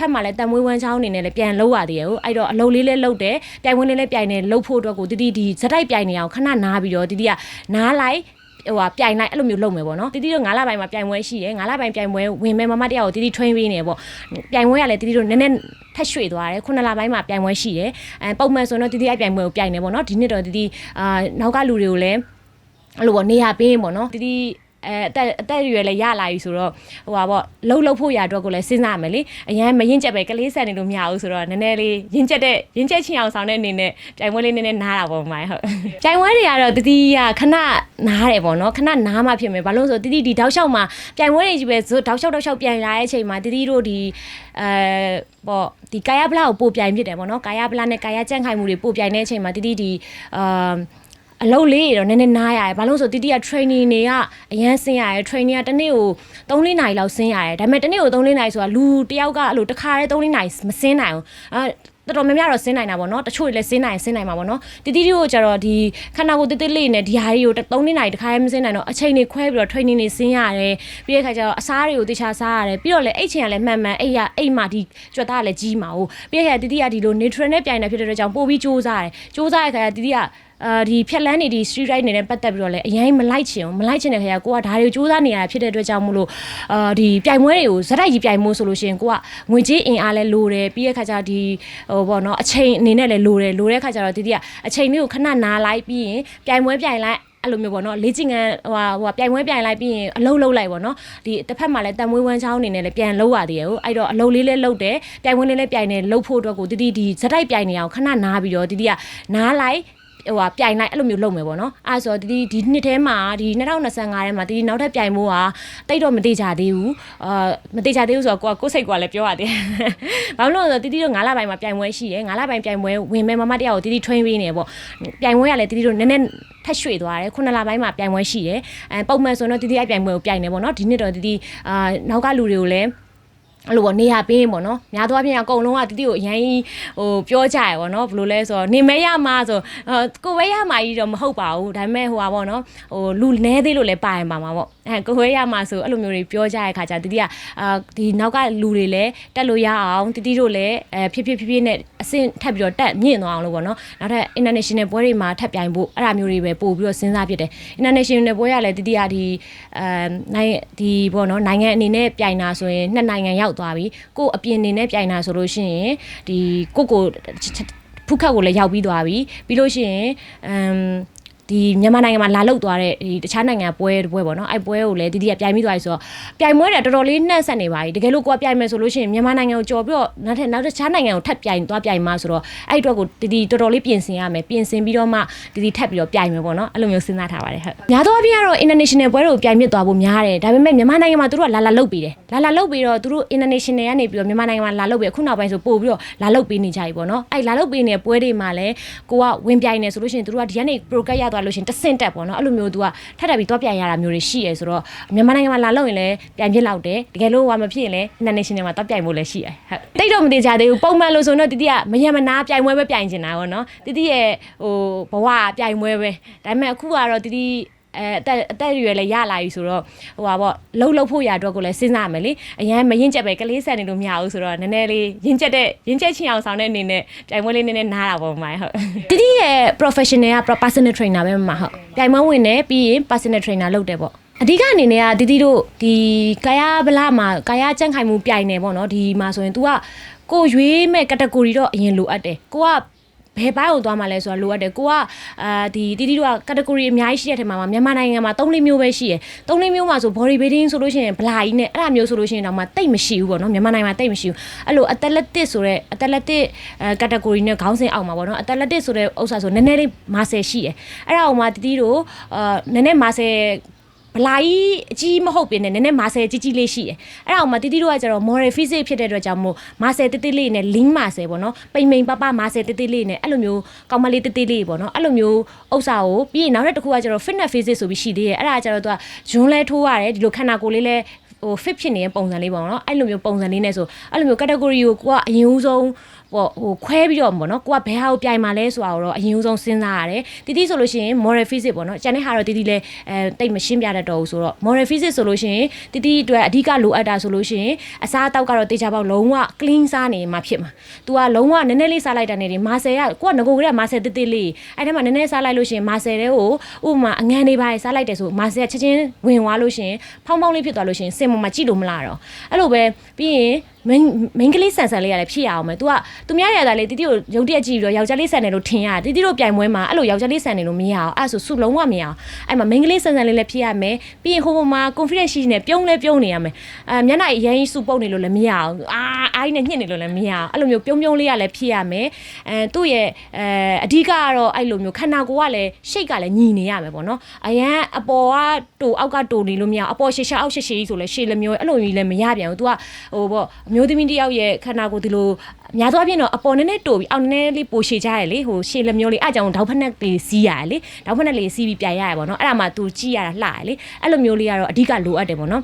ဖက်မှာလည်းတန်မွေးဝမ်းချောင်းအနေနဲ့လည်းပြန်လုပ်ရသေးရဟုတ်အဲ့တော့အလုပ်လေးလည်းလုပ်တယ်ပြိုင်ပွဲလေးလည်းပြိုင်နေလုပ်ဖို့အတွက်ကိုတတိဒီဇက်တိုက်ပြိုင်နေအောင်ခဏနားပြီးတော့တတိကနားလိုက်ဟိုဟာပြိုင်လိုက်အဲ့လိုမျိုးလုပ်မယ်ပေါ့နော်တီတီတို့9လပိုင်းမှာပြိုင်ပွဲရှိတယ်9လပိုင်းပြိုင်ပွဲဝင်မဲ့မမတယောက်ကိုတီတီ train ပေးနေတယ်ပေါ့ပြိုင်ပွဲကလည်းတီတီတို့နည်းနည်းထက်ရွှေ့သွားတယ်9လပိုင်းမှာပြိုင်ပွဲရှိတယ်အဲပုံမှန်ဆိုတော့တီတီအဲ့ပြိုင်ပွဲကိုပြိုင်နေပေါ့နော်ဒီနှစ်တော့တီတီအာနောက်ကလူတွေကိုလည်းအဲ့လိုပေါ့နေရာပေးရင်ပေါ့နော်တီတီ အဲအသက်အသက်အရွယ်လည်းရလာပြီဆိုတော့ဟိုပါပေါ့လှုပ်လှုပ်ဖို့ရအတွက်ကိုလည်းစဉ်းစားရမယ်လေအရန်မရင်ကျက်ပဲကလေးဆန်နေလို့မရဘူးဆိုတော့နည်းနည်းလေးရင်ကျက်တဲ့ရင်ကျက်ချင်းအောင်ဆောင်တဲ့အနေနဲ့ပြိုင်ပွဲလေးနည်းနည်းနားတာပေါ့မိုင်းဟုတ်ပြိုင်ပွဲတွေကတော့တတိယခဏနားတယ်ပေါ့နော်ခဏနားမှဖြစ်မယ်ဘာလို့လဲဆိုတော့တတိဒီတောက်လျှောက်မှာပြိုင်ပွဲတွေကြီးပဲဇွတ်တောက်လျှောက်တောက်လျှောက်ပြန်လာတဲ့အချိန်မှာတတိတို့ဒီအဲပေါ့ဒီကာယပလာကိုပို့ပြိုင်ဖြစ်တယ်ပေါ့နော်ကာယပလာနဲ့ကာယကြန့်ခိုင်မှုတွေပို့ပြိုင်တဲ့အချိန်မှာတတိဒီအာ အလုပ်လေးတွေတော့နည်းနည်းနားရတယ်ဘာလို့လဲဆိုတော့တီတီက training တွေကအရန်ဆင်းရတယ် training ကတစ်နေ့ကို3-4နာရီလောက်ဆင်းရတယ်ဒါပေမဲ့တစ်နေ့ကို3-4နာရီဆိုတာလူတစ်ယောက်ကအဲ့လိုတစ်ခါတည်း3-4နာရီမဆင်းနိုင်ဘူးအဲတော်တော်များများတော့ဆင်းနိုင်တာပေါ့နော်တချို့တွေလည်းဆင်းနိုင်ဆင်းနိုင်မှာပေါ့နော်တီတီတို့ကျတော့ဒီခန္ဓာကိုယ်တိတိလေးနဲ့ဒီဟာတွေကို3နှစ်နိုင်တစ်ခါတည်းမဆင်းနိုင်တော့အချိန်တွေခွဲပြီးတော့ training တွေဆင်းရတယ်ပြီးတဲ့ခါကျတော့အစားတွေကိုတခြားစားရတယ်ပြီးတော့လည်းအိတ်ချင်ကလည်းမှန်မှန်အိတ်ရအိတ်မှဒီကြွက်သားကလည်းကြီးမှာဟုတ်ပြီးတဲ့ခါတီတီကဒီလို neutral နဲ့ပြိုင်နေဖြစ်တဲ့အတွက်ကြောင့်ပို့ပြီးစူးစားတယ်စူးစားတဲ့ခါကျတီတီက အာဒီဖြက်လန်းနေဒီ street ride နေတဲ့ပတ်သက်ပြီးတော့လည်းအရင်မလိုက်ချင်ဘူးမလိုက်ချင်တဲ့ခါကျကိုကဒါတွေကိုစူးစမ်းနေရတာဖြစ်တဲ့အတွက်ကြောင့်မို့လို့အာဒီပြိုင်ပွဲတွေကိုဇက်တိုက်ကြီးပြိုင်မှုဆိုလို့ရှိရင်ကိုကငွေကြေးအင်အားလည်းလိုတယ်ပြီးတဲ့ခါကျဒီဟိုပေါ့နော်အချိန်အနေနဲ့လည်းလိုတယ်လိုတဲ့ခါကျတော့ဒီတိကအချိန်လေးကိုခဏနားလိုက်ပြီးရင်ပြိုင်ပွဲပြိုင်လိုက်အဲ့လိုမျိုးပေါ့နော်လေ့ကျင့်ခန်းဟိုဟာဟိုပြိုင်ပွဲပြိုင်လိုက်ပြီးရင်အလုံးလုံးလိုက်ပေါ့နော်ဒီတစ်ဖက်မှာလည်းတန်မွေးဝမ်းချောင်းအနေနဲ့လည်းပြန်လုပ်ရသေးရဟုတ်အဲ့တော့အလုံးလေးလည်းလုပ်တယ်ပြိုင်ပွဲလေးလည်းပြိုင်နေလုပ်ဖို့အတွက်ကိုတတိဒီဇက်တိုက်ပြိုင်နေအောင်ခဏနားပြီးတော့တတိကနားလိုက် ဟိုဟာပြိုင်လိုက်အဲ့လိုမျိုးလုပ်မယ်ပေါ့နော်အဲဆိုတော့ဒီဒီနှစ်ထဲမှာဒီ2025ထဲမှာဒီနောက်ထပ်ပြိုင်မှုကတိတ်တော့မတိကြသေးဘူးအာမတိကြသေးဘူးဆိုတော့ကိုကကိုယ်စိတ်ကလည်းပြောရတယ်ဘာလို့လဲဆိုတော့တီတီတို့9လပိုင်းမှာပြိုင်ပွဲရှိတယ်9လပိုင်းပြိုင်ပွဲဝင်မဲ့မမတယောက်ကိုတီတီ train ပေးနေတယ်ပေါ့ပြိုင်ပွဲကလည်းတီတီတို့နည်းနည်းထက်ရွှေ့သွားတယ်9လပိုင်းမှာပြိုင်ပွဲရှိတယ်အဲပုံမှန်ဆိုတော့တီတီအဲ့ပြိုင်ပွဲကိုပြိုင်နေပေါ့နော်ဒီနှစ်တော့တီတီအာနောက်ကလူတွေကိုလည်း အဲ့လိုပေါ့နေရပေးရင်ပေါ့နော်များသောအားဖြင့်အကုန်လုံးကတတိကိုအရင်ဟိုပြောကြရပေါ့နော်ဘယ်လိုလဲဆိုတော့နေမဲရမှာဆိုကိုဝဲရမှာကြီးတော့မဟုတ်ပါဘူးဒါပေမဲ့ဟိုပါပေါ့နော်ဟိုလူနဲသေးလို့လည်းပါရင်ပါမှာပေါ့ အဲကိုဝဲရမှာဆိုအဲ့လိုမျိုးတွေပြောကြရတဲ့ခါကျတတိကအာဒီနောက်ကလူတွေလည်းတက်လို့ရအောင်တတိတို့လည်းအဲဖြစ်ဖြစ်ဖြစ်ဖြစ်နဲ့အဆင့်ထပ်ပြီးတော့တက်မြင့်သွားအောင်လို့ပေါ့နော်နောက်ထပ် international ပွဲတွေမှာထပ်ပြိုင်ဖို့အဲ့ဒါမျိုးတွေပဲပို့ပြီးတော့စဉ်းစားဖြစ်တယ် international ပွဲရလည်းတတိကဒီအဲနိုင်ဒီပေါ့နော်နိုင်ငံအနေနဲ့ပြိုင်တာဆိုရင်နှစ်နိုင်ငံရောက်သွားပြီကို့အပြင်အနေနဲ့ပြိုင်တာဆိုလို့ရှိရင်ဒီကိုကိုဖုခတ်ကိုလည်းရောက်ပြီးသွားပြီပြီးလို့ရှိရင်အမ် ဒီမြန်မာနိုင်ငံမှာလာလောက်သွားတဲ့ဒီတခြားနိုင်ငံပွဲပွဲပေါ့နော်အဲ့ပွဲကိုလည်းတတိယပြိုင်ပြီးသွားပြီဆိုတော့ပြိုင်ပွဲတွေတော်တော်လေးနှက်ဆက်နေပါပြီတကယ်လို့ကိုကပြိုင်မယ်ဆိုလို့ရှိရင်မြန်မာနိုင်ငံကိုကြော်ပြီးတော့နောက်ထပ်နောက်တခြားနိုင်ငံကိုထပ်ပြိုင်သွားပြိုင်မှာဆိုတော့အဲ့အတွက်ကိုတတိတော်တော်လေးပြင်ဆင်ရမယ်ပြင်ဆင်ပြီးတော့မှတတိထပ်ပြီးတော့ပြိုင်မယ်ပေါ့နော်အဲ့လိုမျိုးစဉ်းစားထားပါတယ်ဟုတ်များသောအားဖြင့်ကတော့ international ပွဲတွေကိုပြိုင်မြစ်သွားဖို့များတယ်ဒါပေမဲ့မြန်မာနိုင်ငံမှာသူတို့ကလာလာလုတ်ပြီးတယ်လာလာလုတ်ပြီးတော့သူတို့ international ကနေပြီးတော့မြန်မာနိုင်ငံမှာလာလုတ်ပြီးအခုနောက်ပိုင်းဆိုပို့ပြီးတော့လာလုတ်ပြီးနေကြပြီပေါ့နော်အဲ့လာလုတ်ပြီးနေတဲ့ပွဲတွေမှာလည်းကိုကဝင်ပြိုင်နေဆိုလို့ရှိရင်သူတို့ကဒီကနေ pro ရသွားလို့ရှိရင်တဆင့်တက်ပေါ့နော်အဲ့လိုမျိုးသူကထပ်ထပ်ပြီးသွားပြိုင်ရတာမျိုးတွေရှိရဲဆိုတော့မြန်မာနိုင်ငံမှာလာလုတ်ရင်လည်းပြိုင်ဖြစ်လောက်တယ်တကယ်လို့ဟိုမဖြစ်ရင်လည်း international မှာသွားပြိုင်ဖို့လည်းရှိတယ်ဟုတ်တိတ်တော့မသေးကြသေးဘူးပုံမှန်လို့ဆိုတော့တတိကမယံမနာပြိုင်ပွဲပဲပြိုင်နေတာပေါ့နော်တတိရဲ့ဟိုဘဝပြိုင်ပွဲပဲဒါပေမဲ့အခုကတော့တတိ အဲအသက်အသက်အရွယ်လည်းရလာပြီဆိုတော့ဟိုပါပေါ့လှုပ်လှုပ်ဖို့ရအတွက်ကိုလည်းစဉ်းစားရမယ်လေအရင်မရင်ကျက်ပဲကလေးဆန်နေလို့မရဘူးဆိုတော့နည်းနည်းလေးရင်ကျက်တဲ့ရင်ကျက်ချင်းအောင်ဆောင်တဲ့အနေနဲ့ပြိုင်ပွဲလေးနည်းနည်းနားတာပေါ့မိုင်းဟုတ်တတိရဲ့ professional က personal trainer ပဲမှာဟုတ်ပြိုင်ပွဲဝင်နေပြီးရင် personal trainer လုပ်တယ်ပေါ့အဓိကအနေနဲ့ကတီတီတို့ဒီကာယဗလာမှာကာယကြန့်ခိုင်မှုပြိုင်နေပေါ့နော်ဒီမှာဆိုရင် तू ကကိုရွေးမဲ့ category တော့အရင်လိုအပ်တယ်ကိုက ဘယ်ဘိုင်းကိုသွားမှလဲဆိုတာလိုအပ်တယ်ကိုကအာဒီတီတီတို့က category အများကြီးရှိတဲ့ထဲမှာမြန်မာနိုင်ငံမှာ၃လေးမျိုးပဲရှိရယ်၃လေးမျိုးမှာဆို body building ဆိုလို့ရှိရင်ဗလာကြီးနဲ့အဲ့ဒါမျိုးဆိုလို့ရှိရင်တော့မှတိတ်မရှိဘူးပေါ့နော်မြန်မာနိုင်ငံမှာတိတ်မရှိဘူးအဲ့လို athletic ဆိုတဲ့ athletic အဲ category နဲ့ခေါင်းစဉ်အောက်မှာပေါ့နော် athletic ဆိုတဲ့ဥစ္စာဆိုနည်းနည်းလေး muscle ရှိရယ်အဲ့ဒါအောင်မှတီတီတို့အာနည်းနည်း muscle ဗလာကြီးအကြီးမဟုတ်ပြင်းနဲ့နည်းနည်းမာဆယ်ကြီးကြီးလေးရှိတယ်အဲ့ဒါအောင်မတီတီတို့ကကျတော့ model physics ဖြစ်တဲ့အတွက်ကြောင့်မို့မာဆယ်တိတိလေးနဲ့ lean မာဆယ်ပေါ့နော်ပိန်ပိန်ပပမာဆယ်တိတိလေးနဲ့အဲ့လိုမျိုးကောင်းမလေးတိတိလေးပေါ့နော်အဲ့လိုမျိုးဥစ္စာကိုပြီးရင်နောက်တစ်ခုကကျတော့ fitness physics ဆိုပြီးရှိသေးတယ်အဲ့ဒါကကျတော့သူကဂျွန်းလဲထိုးရတယ်ဒီလိုခန္ဓာကိုယ်လေးလဲဟို fit ဖြစ်နေတဲ့ပုံစံလေးပေါ့နော်အဲ့လိုမျိုးပုံစံလေးနဲ့ဆိုအဲ့လိုမျိုး category ကိုကိုကအရင်ဦးဆုံး ပေါ့ဟိုခွဲပြီးတော့ပေါ့နော်ကိုကဘယ်ဟာကိုပြိုင်မှာလဲဆိုတာကိုတော့အရင်ဦးဆုံးစဉ်းစားရတယ်တီတီဆိုလို့ရှိရင် moral physics ပေါ့နော်ကျန်တဲ့ဟာတော့တီတီလည်းအဲတိတ်မရှင်းပြတတ်တော့ဘူးဆိုတော့ moral physics ဆိုလို့ရှိရင်တီတီအတွက်အဓိကလိုအပ်တာဆိုလို့ရှိရင်အစားအသောက်ကတော့တေချာပေါက်လုံးဝ clean စားနေမှာဖြစ်မှာ तू ကလုံးဝနည်းနည်းလေးစားလိုက်တာနေတယ်မာဆယ်ကကိုကငကိုကလေးကမာဆယ်တစ်တစ်လေးအဲ့ထဲမှာနည်းနည်းစားလိုက်လို့ရှိရင်မာဆယ်တဲ့ကိုဥပမာအငန်းလေးပါစားလိုက်တယ်ဆိုမာဆယ်ကချက်ချင်းဝင်သွားလို့ရှိရင်ဖောင်းဖောင်းလေးဖြစ်သွားလို့ရှိရင်စင်မမှာကြည့်လို့မလားတော့အဲ့လိုပဲပြီးရင် main main ကလေးဆန်ဆန်လေးရတယ်ဖြစ်ရအောင်မယ် तू ကသူများရတာလေတီတီကိုရုံတရက်ကြည့်ပြီးတော့ယောက်ျားလေးဆန်တယ်လို့ထင်ရတယ်တီတီတို့ပြိုင်ပွဲမှာအဲ့လိုယောက်ျားလေးဆန်တယ်လို့မရအောင်အဲ့ဒါဆိုစုလုံးဝမရအောင်အဲ့မှာ main ကလေးဆန်ဆန်လေးလည်းဖြစ်ရမယ်ပြီးရင်ဟိုဘမှာ confidence ရှိနေပြုံးလဲပြုံးနေရမယ်အဲမျက်နှာအရင်စုပုတ်နေလို့လည်းမရအောင်အာအိုင်းနဲ့ညှစ်နေလို့လည်းမရအောင်အဲ့လိုမျိုးပြုံးပြုံးလေးရလည်းဖြစ်ရမယ်အဲသူ့ရဲ့အဲအဓိကကတော့အဲ့လိုမျိုးခန္ဓာကိုယ်ကလည်းရှိတ်ကလည်းညီနေရမယ်ပေါ့နော်အရန်အပေါ်ကတူအောက်ကတူနေလို့မရအောင်အပေါ်ရှေ့ရှောက်အောက်ရှေ့ရှေ့ကြီးဆိုလဲရှေ့လည်းမျိုးအဲ့လိုမျိုးလည်းမရပြန်ဘူး तू ကဟိုပေါ့အမျိုးသမီးတစ်ယောက်ရဲ့ခန္ဓာကိုယ်ဒီလိုအများသောအားဖြင့်တော့အပေါ်နည်းနည်းတူပြီးအောက်နည်းနည်းလေးပိုရှေ့ကြရလေဟိုရှေ့လည်းမျိုးလေးအဲ့ကြောင့်ဒေါက်ဖက်နက်လေးစီးရတယ်လေဒေါက်ဖက်နက်လေးစီးပြီးပြိုင်ရရပေါ့နော်အဲ့ဒါမှ तू ကြည့်ရတာလှရလေအဲ့လိုမျိုးလေးကတော့အဓိကလိုအပ်တယ်ပေါ့နော်